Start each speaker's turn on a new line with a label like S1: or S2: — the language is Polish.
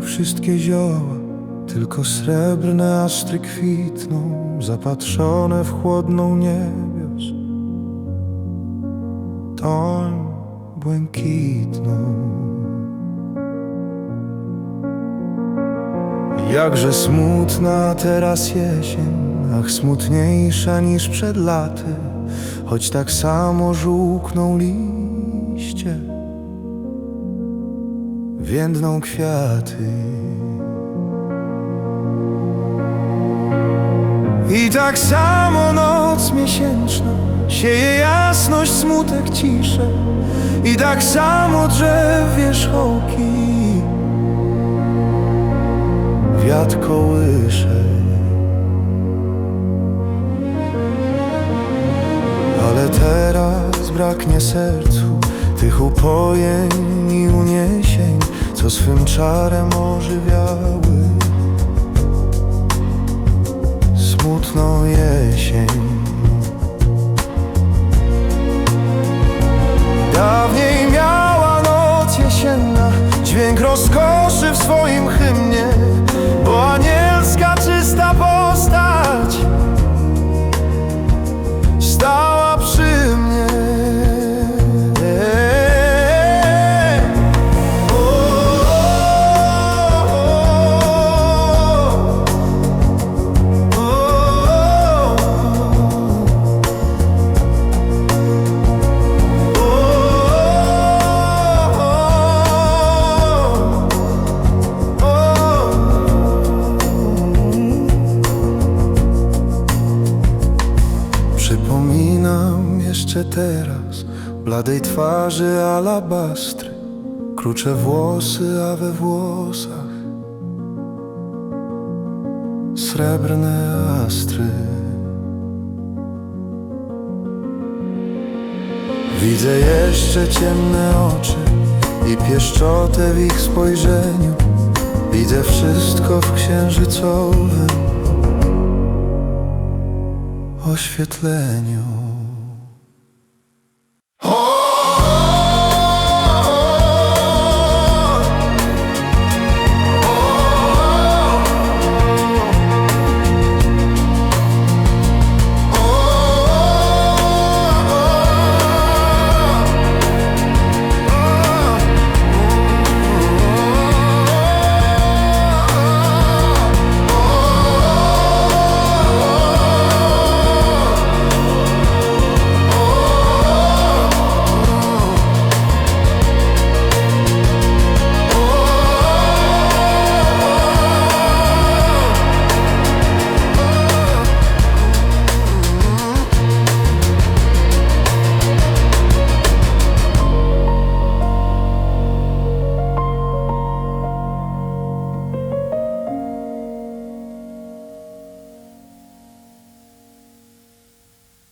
S1: wszystkie zioła, tylko srebrne astry kwitną, zapatrzone w chłodną niebios. Toń błękitną. Jakże smutna teraz jesień, ach smutniejsza niż przed laty, choć tak samo żółkną liście, więdną kwiaty. I tak samo noc miesięczna sieje jasność, smutek, ciszę. I tak samo drzew wierzchołki wiatr kołysze. Ale teraz braknie sercu tych upojeń i uniesień, co swym czarem ożywiały. Smutną jesień. Dawniej miała noc jesienna Dźwięk rozkoszy w swoim hymnie. Bo anielska czysta postać Teraz bladej twarzy alabastry, krucze włosy, a we włosach srebrne astry. Widzę jeszcze ciemne oczy i pieszczotę w ich spojrzeniu. Widzę wszystko w księżycowym oświetleniu. Oh!